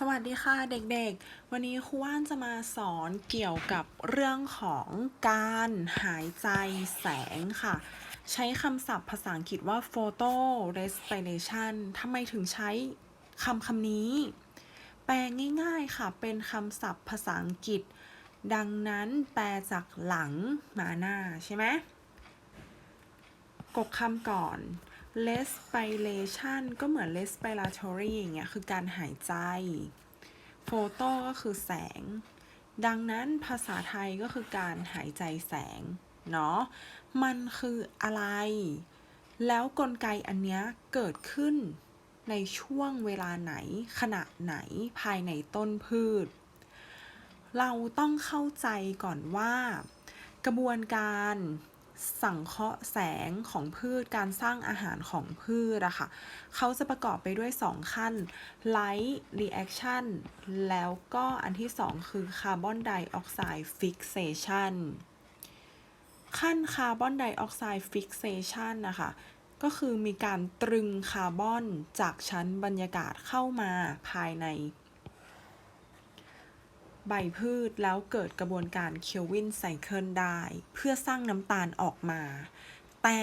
สวัสดีค่ะเด็กๆ วันนี้ครูว่านจะมาสอนเกี่ยวกับเรื่องของการหายใจแสงค่ะ ใช้คำศัพท์ภาษาอังกฤษว่า photo respiration ทำไมถึงใช้คำคำนี้ แปลง่ายๆค่ะ เป็นคำศัพท์ภาษาอังกฤษ ดังนั้นแปลจากหลังมาหน้าใช่ไหมกบคำก่อน respiration ก็เหมือน respiratory อย่างเงี้ย คือการหายใจ photo ก็คือแสง ดังนั้นภาษาไทยก็คือการหายใจแสง เนาะ มันคืออะไร แล้วกลไกอันเนี้ยเกิดขึ้นในช่วงเวลาไหน ขณะไหนภายในต้นพืช เราต้องเข้าใจก่อนว่ากระบวนการ สังเคราะห์แสงของพืชการสร้างอาหารของพืชอะค่ะเขาจะประกอบไปด้วย 2 ขั้น light reaction แล้วก็อันที่ 2 คือ carbon dioxide fixation ขั้นคาร์บอนไดออกไซด์ฟิกเซชันนะคะ ก็คือมีการตรึงคาร์บอนจากชั้นบรรยากาศเข้ามาภายใน ใบพืชแล้วเกิดกระบวนการเคลวินไซเคิลได้ เพื่อสร้างน้ำตาลออกมา แต่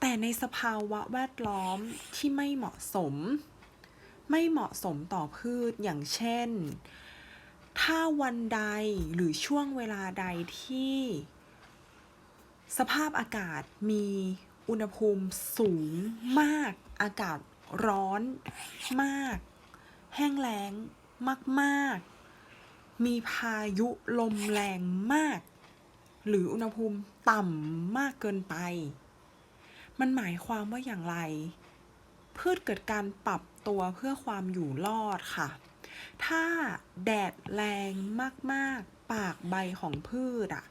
แต่ในสภาวะแวดล้อมที่ไม่เหมาะสม ไม่เหมาะสมต่อพืชอย่างเช่น ถ้าวันใดหรือช่วงเวลาใดที่ สภาพอากาศมีอุณหภูมิสูงมาก อากาศร้อนมาก แห้งแล้งมาก ๆ มีพายุลมแรงมาก หรืออุณหภูมิต่ำมากเกินไป มันหมายความว่าอย่างไร พืชเกิดการปรับตัวเพื่อความอยู่รอดค่ะ ถ้าแดดแรงมากๆ ปากใบของพืชอะ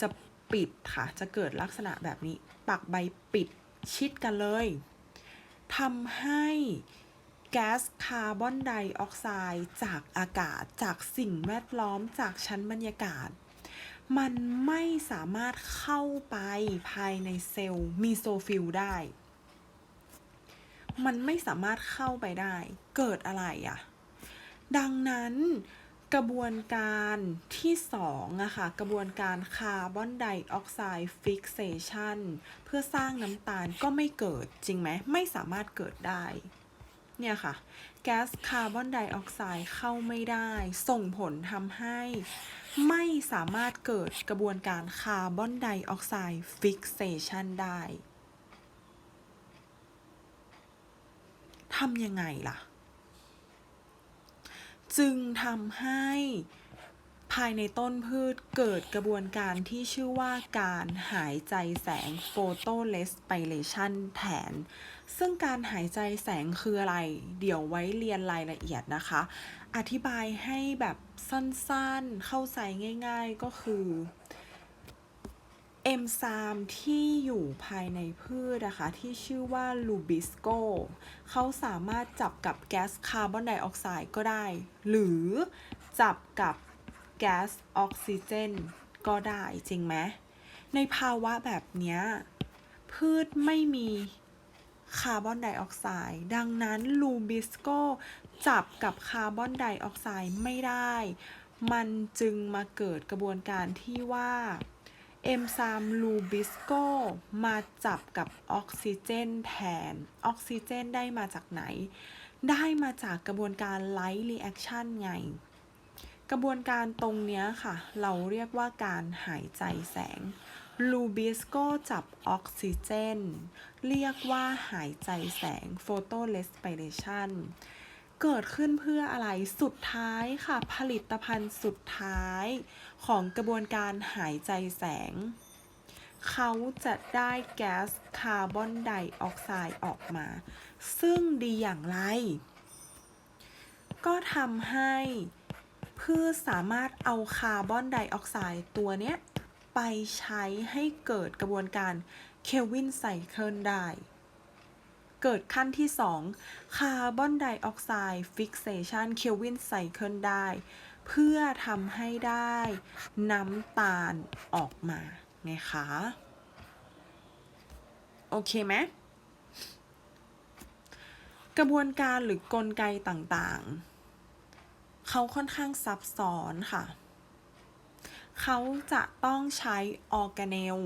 จะปิดค่ะ จะเกิดลักษณะแบบนี้ ปากใบปิดชิดกันเลยทำให้ แก๊สคาร์บอนไดออกไซด์จากอากาศจากสิ่งแวดล้อมจากชั้นบรรยากาศ มันไม่สามารถเข้าไปภายในเซลล์มีโซฟิลได้ มันไม่สามารถเข้าไปได้ เกิดอะไรอะดังนั้นกระบวนการที่2อะค่ะ กระบวนการคาร์บอนไดออกไซด์ฟิกเซชันเพื่อสร้างน้ำตาลก็ไม่เกิดจริงไหม ไม่สามารถเกิดได้ เนี่ยค่ะ แก๊สคาร์บอนไดออกไซด์เข้าไม่ได้ ส่งผลทำให้ไม่สามารถเกิดกระบวนการคาร์บอนไดออกไซด์ฟิกเซชันได้ทำยังไงล่ะ จึงทำให้ภายในต้นพืชเกิดกระบวนการที่ชื่อว่าการหายใจแสง photorespiration แทน ซึ่งการหายใจแสงคืออะไร เดี๋ยวไว้เรียนรายละเอียดนะคะ อธิบายให้แบบสั้นๆ เข้าใจง่ายๆก็คือเอนไซม์ที่อยู่ภายในพืชนะคะ ที่ชื่อว่าลูบิสโกเขาสามารถจับกับแก๊สคาร์บอนไดออกไซด์ก็ได้ หรือจับกับแก๊สออกซิเจนก็ได้จริงไหมในภาวะแบบเนี้ยพืชไม่มี คาร์บอนไดออกไซด์ดังนั้นลูบิสโกจับกับคาร์บอนไดออกไซด์ไม่ได้ มันจึงมาเกิดกระบวนการที่ว่าเอนไซม์ลูบิสโกมาจับกับออกซิเจนแทน ออกซิเจนได้มาจากไหน ได้มาจากกระบวนการไลท์รีแอคชั่นไง กระบวนการตรงนี้ค่ะ เราเรียกว่าการหายใจแสง ลูบิสโกจับออกซิเจน เรียกว่าหายใจแสงโฟโตเ e สปิเรชันเกิดขึ้นเพื่ออะไรสุดท้ายค่ะ ผลิตภัณฑ์สุดท้ายของกระบวนการหายใจแสง เขาจะได้แก๊สคาร์บอนไดออกไซด์ออกมา ซึ่งดีอย่างไร ก็ทำให้พืชสามารถเอาคาร์บอนไดออกไซด์ตัวเนี้ย ไปใช้ให้เกิดกระบวนการเคลวินไซเคิลได้ เกิดขั้นที่ 2 คาร์บอนไดออกไซด์ฟิกเซชันเคลวินไซเคิลได้ เพื่อทำให้ได้น้ำตาลออกมาไงคะ โอเคไหมกระบวนการหรือกลไกต่างๆ เขาค่อนข้างซับซ้อนค่ะ เขาจะต้องใช้ออร์แกเนล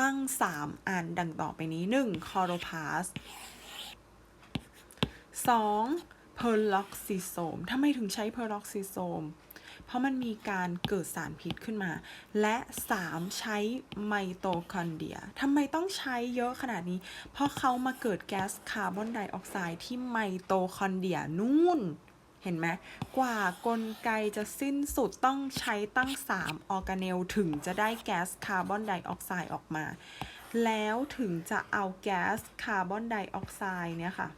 ตั้ง 3 อันดังต่อไปนี้ 1. คอโรพาส 2. เพอร์ล็อกซิโซมทำไมถึงใช้เพอร์ล็อกซิโซม เพราะมันมีการเกิดสารพิษขึ้นมา และ 3. ใช้ไมโตคอนเดรียทำไมต้องใช้เยอะขนาดนี้ เพราะเขามาเกิดแก๊สคาร์บอนไดออกไซด์ที่ไมโตคอนเดรียนู่น เห็นไหมกว่ากลไกจะสิ้นสุดต้องใช้ตั้ง 3 ออร์แกเนลถึงจะได้แก๊สคาร์บอนไดออกไซด์ออกมา แล้วถึงจะเอาแก๊สคาร์บอนไดออกไซด์เนี่ยค่ะ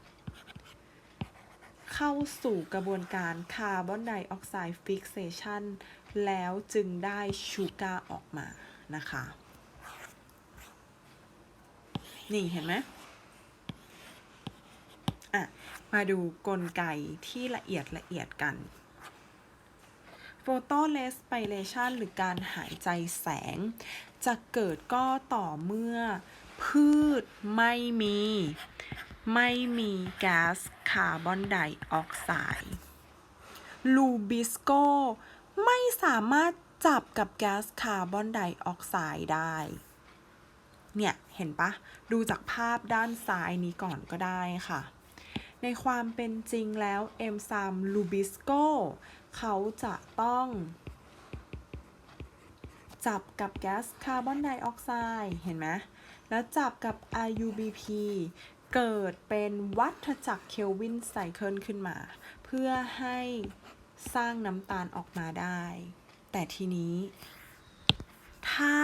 เข้าสู่กระบวนการคาร์บอนไดออกไซด์ฟิกเซชันแล้วจึงได้ชูการ์ออกมานะคะ นี่เห็นไหม มาดูกลไกที่ละเอียดละเอียดกัน photorespiration หรือการหายใจแสง จะเกิดก็ต่อเมื่อ พืชไม่มี ไม่มีแก๊สคาร์บอนไดออกไซด์ลูบิสโกไม่สามารถจับกับแก๊สคาร์บอนไดออกไซด์ได้ เนี่ย เห็นปะ ดูจากภาพด้านซ้ายนี้ก่อนก็ได้ค่ะ ในความเป็นจริงแล้วเอนไซม์ลูบิสโกเขาจะต้อง จับกับแก๊สคาร์บอนไดออกไซด์เห็นไหมแล้วจับกับ IUBP เกิดเป็นวัฏจักรเคลวินไซเคิลขึ้นมา เพื่อให้สร้างน้ำตาลออกมาได้ แต่ทีนี้ ถ้า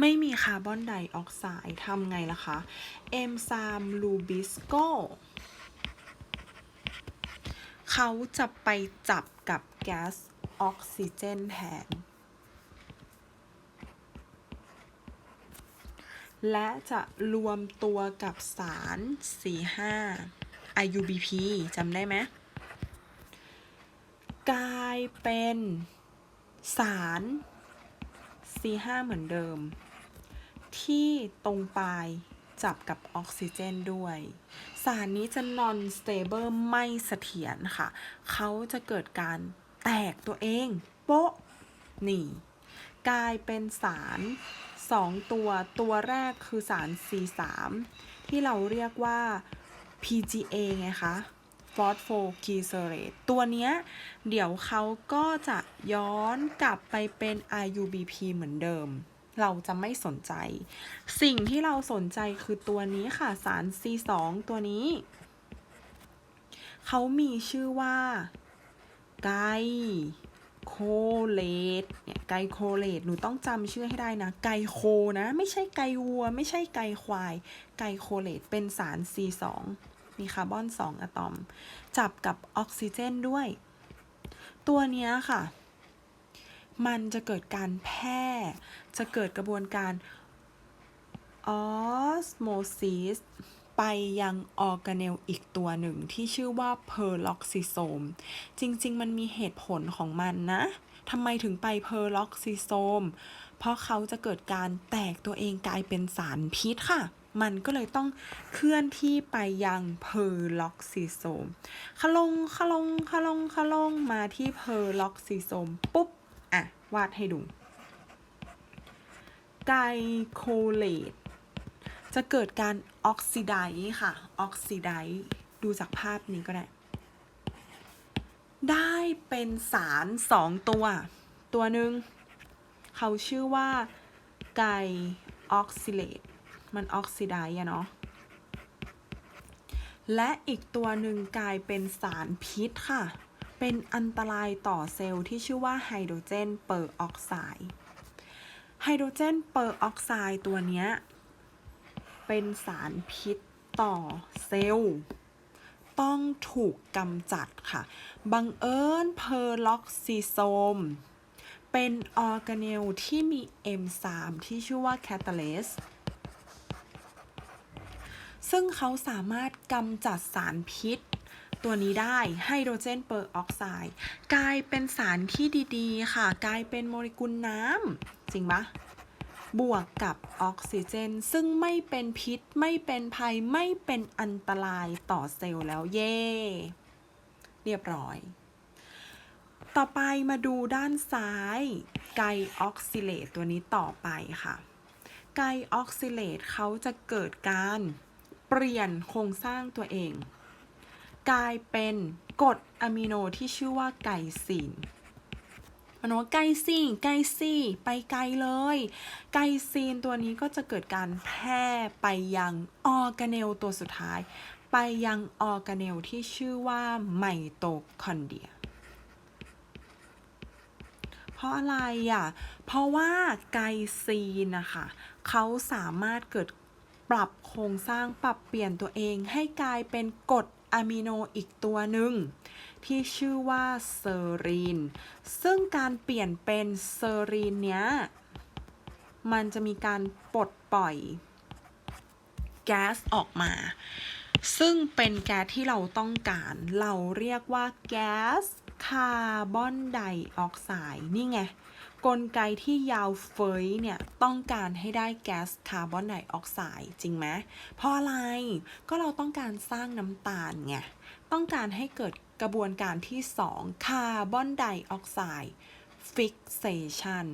ไม่มีคาร์บอนไดออกไซด์ทำไงล่ะคะเอนไซม์ลูบิสโกเขาจะไปจับกับแก๊สออกซิเจนแทน และจะรวมตัวกับสาร 45 IUBP จำได้ไหมกลายเป็นสาร C5 เหมือนเดิม ที่ตรงปลายจับกับออกซิเจนด้วย สารนี้จะ non stable ไม่เสถียรค่ะ เขาจะเกิดการแตกตัวเองโป๊ะนี่ กลายเป็นสาร 2 ตัวตัวแรกคือสาร C3 ที่เราเรียกว่า PGA ไงคะฟอสโฟกีเซเรตตัวเนี้ย เดี๋ยวเขาก็จะย้อนกลับไปเป็น IUBP เหมือนเดิม เราจะไม่สนใจ สิ่งที่เราสนใจคือตัวนี้ค่ะสาร C2 ตัวนี้ เขามีชื่อว่าไกโคเลตเนี่ยไกโคเลตหนูต้องจำชื่อให้ได้นะ ไกโคนะ ไม่ใช่ไกวัว ไม่ใช่ไกควาย ไกโคเลตเป็นสาร C2 มีคาร์บอน 2 อะตอม จับกับออกซิเจนด้วย ตัวเนี้ยค่ะ มันจะเกิดการแพร่ จะเกิดกระบวนการออสโมซิสไปยังออร์แกเนลอีกตัวหนึ่งที่ชื่อว่าเพอร์ล็อกซิโซม จริง ๆ มันมีเหตุผลของมันนะทำไมถึงไปเพอร์ล็อกซิโซม เพราะเขาจะเกิดการแตกตัวเองกลายเป็นสารพิษค่ะ มันก็เลยต้องเคลื่อนที่ไปยังเพอร์ล็อกซิโซมคลงคลงคลงคลงมาที่เพอร์ล็อกซิโซมปุ๊บ อะ วาดให้ดู ไกโคเลตจะเกิดการออกซิไดซ์ค่ะ ออกซิไดซ์ดูจากภาพนี้ก็ได้ ได้เป็นสารสองตัว ตัวหนึ่งเขาชื่อว่าไกออกซิเลตมันออกซิไดซ์อะเนาะและอีกตัวหนึ่งกลายเป็นสารพิษค่ะ เป็นอันตรายต่อเซลล์ที่ชื่อว่าไฮโดรเจนเปอร์ออกไซด์ ไฮโดรเจนเปอร์ออกไซด์ตัวเนี้ยเป็นสารพิษต่อเซลล์ ต้องถูกกำจัดค่ะ บังเอิญเพอร์ล็อกซิโซม เป็นออร์แกเนลที่มีเอนไซม์ที่ชื่อว่าแคตาเลสซึ่งเขาสามารถกำจัดสารพิษ ตัวนี้ได้ไฮโดรเจนเปอร์ออกไซด์กลายเป็นสารที่ดีๆ ค่ะ กลายเป็นโมเลกุลน้ำจริงปะบวกกับออกซิเจน ซึ่งไม่เป็นพิษไม่เป็นภัยไม่เป็นอันตรายต่อเซลล์แล้วเย่เรียบร้อย ต่อไปมาดูด้านซ้ายไกออกซิเลตตัวนี้ต่อไปค่ะ ไกออกซิเลตเขาจะเกิดการเปลี่ยนโครงสร้างตัวเอง กลายเป็นกรดอะมิโนที่ชื่อว่าไกซีนมันว่าไกซีนไกซีไปไกลเลย ไกซีนตัวนี้ก็จะเกิดการแพร่ไปยังออร์แกเนลตัวสุดท้าย ไปยังออร์แกเนลที่ชื่อว่าไมโตคอนเดรียเพราะอะไรอะ เพราะว่าไกซีนนะคะเขาสามารถเกิดปรับโครงสร้างปรับเปลี่ยนตัวเองให้กลายเป็นกรด อะมิโนอีกตัวหนึ่ง ที่ชื่อว่าเซอรีน ซึ่งการเปลี่ยนเป็นเซอรีนเนี้ย มันจะมีการปลดปล่อยแก๊สออกมา ซึ่งเป็นแก๊สที่เราต้องการ เราเรียกว่าแก๊สคาร์บอนไดออกไซด์นี่ไง กลไกที่ยาวเฟยเนี่ย ต้องการให้ได้แก๊สคาร์บอนไดออกไซด์จริงไหมเพราะอะไรก็เราต้องการสร้างน้ำตาลไง ต้องการให้เกิดกระบวนการที่ 2 คาร์บอนไดออกไซด์ fixation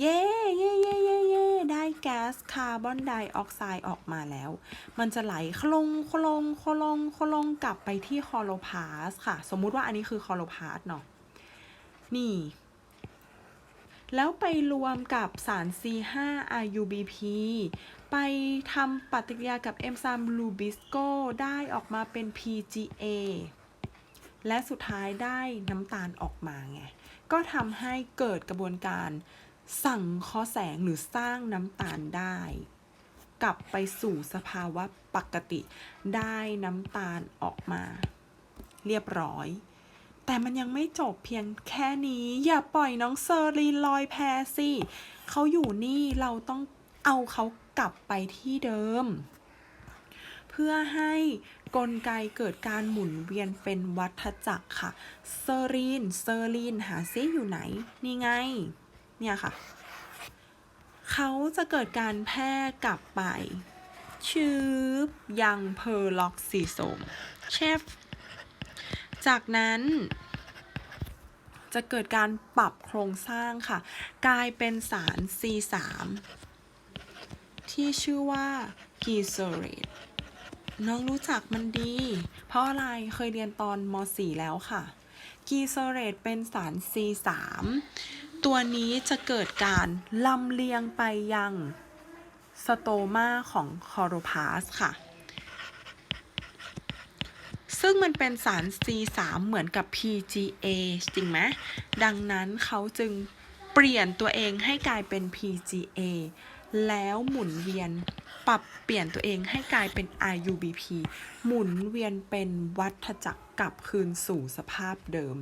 เย้เย้เย้เย้เย้ได้แก๊สคาร์บอนไดออกไซด์ออกมาแล้ว มันจะไหลคลงคลงคลงคลงกลับไปที่คอโลพาสค่ะ สมมุติว่าอันนี้คือคอโลพาสเนาะนี่ แล้วไปรวมกับสาร C5 RUBP ไปทำปฏิกิริยากับเอนไซม์ลูบิสโกได้ออกมาเป็น PGA และสุดท้ายได้น้ำตาลออกมาไง ก็ทำให้เกิดกระบวนการสั่งเคอแสงหรือสร้างน้ำตาลได้ กลับไปสู่สภาวะปกติ ได้น้ำตาลออกมา เรียบร้อย แต่มันยังไม่จบเพียงแค่นี้ อย่าปล่อยน้องเซอร์ลีนลอยแพสิเขาอยู่นี่เราต้องเอาเขากลับไปที่เดิม เพื่อให้กลไกเกิดการหมุนเวียนเป็นวัฏจักรค่ะ เซอรีน เซอรีนหาซิอยู่ไหน นี่ไง เนี่ยค่ะ เขาจะเกิดการแพร่กลับไปชืบยังเพอร์ล็อกซิโซมเชฟ จากนั้นจะเกิดการปรับโครงสร้างค่ะ กลายเป็นสาร C3 ที่ชื่อว่ากีเซเรตน้องรู้จักมันดี เพราะอะไรเคยเรียนตอนม .4 แล้วค่ะกีเซเรตเป็นสาร C3 ตัวนี้จะเกิดการลำเลียงไปยังสโตมาของคอโรพาสค่ะ ซึ่งมันเป็นสาร C3 เหมือนกับ PGA จริงไหมดังนั้นเขาจึงเปลี่ยนตัวเองให้กลายเป็น PGA แล้วหมุนเวียนปรับเปลี่ยนตัวเองให้กลายเป็น RUBP หมุนเวียนเป็นวัฏจักรกลับคืนสู่สภาพเดิม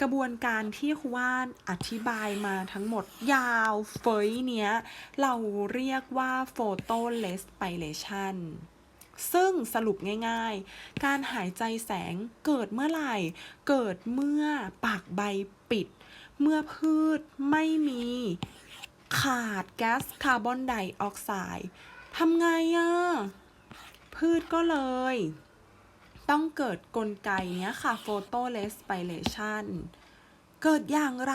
กระบวนการที่ครูว่านอธิบายมาทั้งหมดยาวเฟยเนี้ย เราเรียกว่า photo respiration ซึ่งสรุปง่ายๆ การหายใจแสงเกิดเมื่อไหร่ เกิดเมื่อปากใบปิด เมื่อพืชไม่มีขาดแก๊สคาร์บอนไดออกไซด์ทำไงอะพืชก็เลย ต้องเกิดกลไกเนี้ยค่ะ photo respiration เกิดอย่างไร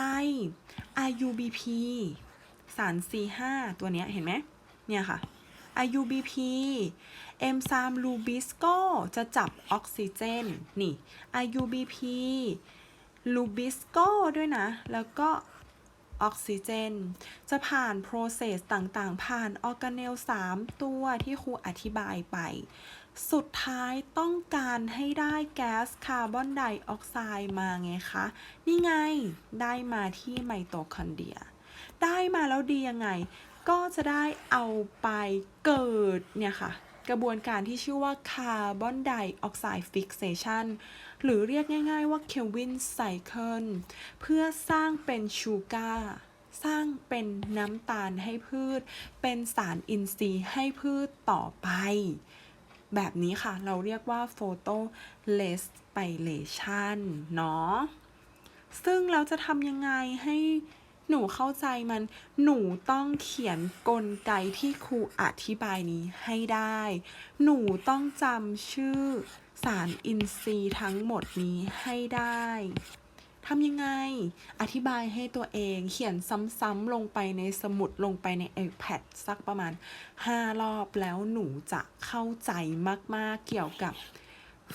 RUBP สาร C5 ตัวเนี้ยเห็นไหมเนี่ยค่ะ RUBP เอนไซม์ลูบิสโกจะจับออกซิเจน นี่ RUBP ลูบิสโกด้วยนะ แล้วก็ออกซิเจน จะผ่านโปรเซสต่างๆ ผ่านออร์แกเนล 3 ตัวที่ครูอธิบายไป สุดท้ายต้องการให้ได้แก๊สคาร์บอนไดออกไซด์มาไงคะ นี่ไง ได้มาที่ไมโตคอนเดรีย ได้มาแล้วดียังไง ก็จะได้เอาไปเกิดเนี่ยค่ะกระบวนการที่ชื่อว่าคาร์บอนไดออกไซด์ฟิกเซชันหรือเรียกง่ายๆว่าเคลวินไซเคิลเพื่อสร้างเป็นชูการ์สร้างเป็นน้ำตาลให้พืช เป็นสารอินทรีย์ให้พืชต่อไป แบบนี้ค่ะเราเรียกว่า photo respiration เนาะซึ่งเราจะทำยังไงให้ หนูเข้าใจมัน หนูต้องเขียนกลไกที่ครูอธิบายนี้ให้ได้ หนูต้องจำชื่อสารอินทรีย์ทั้งหมดนี้ให้ได้ทำยังไง อธิบายให้ตัวเอง เขียนซ้ำๆลงไปในสมุดลงไปใน iPad สักประมาณ 5 รอบแล้วหนูจะเข้าใจมากๆเกี่ยวกับ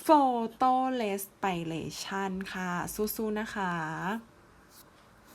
Photo Respiration ค่ะสู้ๆนะคะ